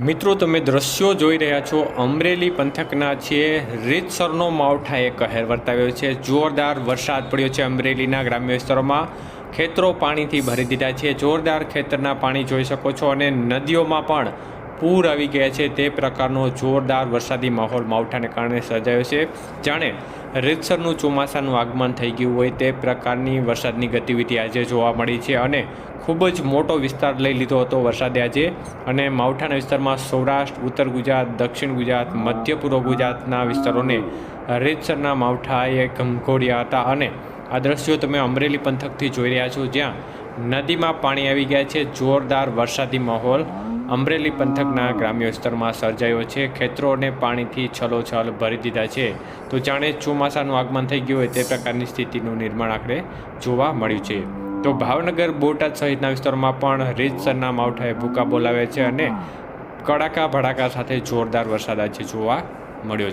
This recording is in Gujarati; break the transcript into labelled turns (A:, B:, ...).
A: મિત્રો, તમે દ્રશ્યો જોઈ રહ્યા છો. અમરેલી પંથકના છે. રીતસરનો માવઠાએ કહેર વર્તાવ્યો છે. જોરદાર વરસાદ પડ્યો છે અમરેલીના ગ્રામ્ય વિસ્તારોમાં. ખેતરો પાણીથી ભરી દીધા છે. જોરદાર ખેતરના પાણી જોઈ શકો છો અને નદીઓમાં પણ પૂર આવી ગયા છે તે પ્રકારનો જોરદાર વરસાદી માહોલ માવઠાને કારણે સર્જાયો છે. જાણે રીતસરનું ચોમાસાનું આગમન થઈ ગયું હોય તે પ્રકારની વરસાદની ગતિવિધિ આજે જોવા મળી છે અને ખૂબ જ મોટો વિસ્તાર લઈ લીધો હતો વરસાદે આજે. અને માવઠાના વિસ્તારમાં સૌરાષ્ટ્ર, ઉત્તર ગુજરાત, દક્ષિણ ગુજરાત, મધ્ય પૂર્વ ગુજરાતના વિસ્તારોને રીતસરના માવઠાએ ઘમઘોડ્યા હતા. અને આ દ્રશ્યો તમે અમરેલી પંથકથી જોઈ રહ્યા છો જ્યાં નદીમાં પાણી આવી ગયા છે. જોરદાર વરસાદી માહોલ અમરેલી પંથકના ગ્રામ્ય વિસ્તારમાં સર્જાયો છે. ખેતરોને પાણીથી છલોછલ ભરી દીધા છે. તો જાણે ચોમાસાનું આગમન થઈ ગયું હોય તે પ્રકારની સ્થિતિનું નિર્માણ આખરે જોવા મળ્યું છે. તો ભાવનગર, બોટાદ સહિતના વિસ્તારોમાં પણ રીતસરના માવઠાએ ભૂકા બોલાવે છે અને કડાકા ભડાકા સાથે જોરદાર વરસાદ આજે જોવા મળ્યો છે.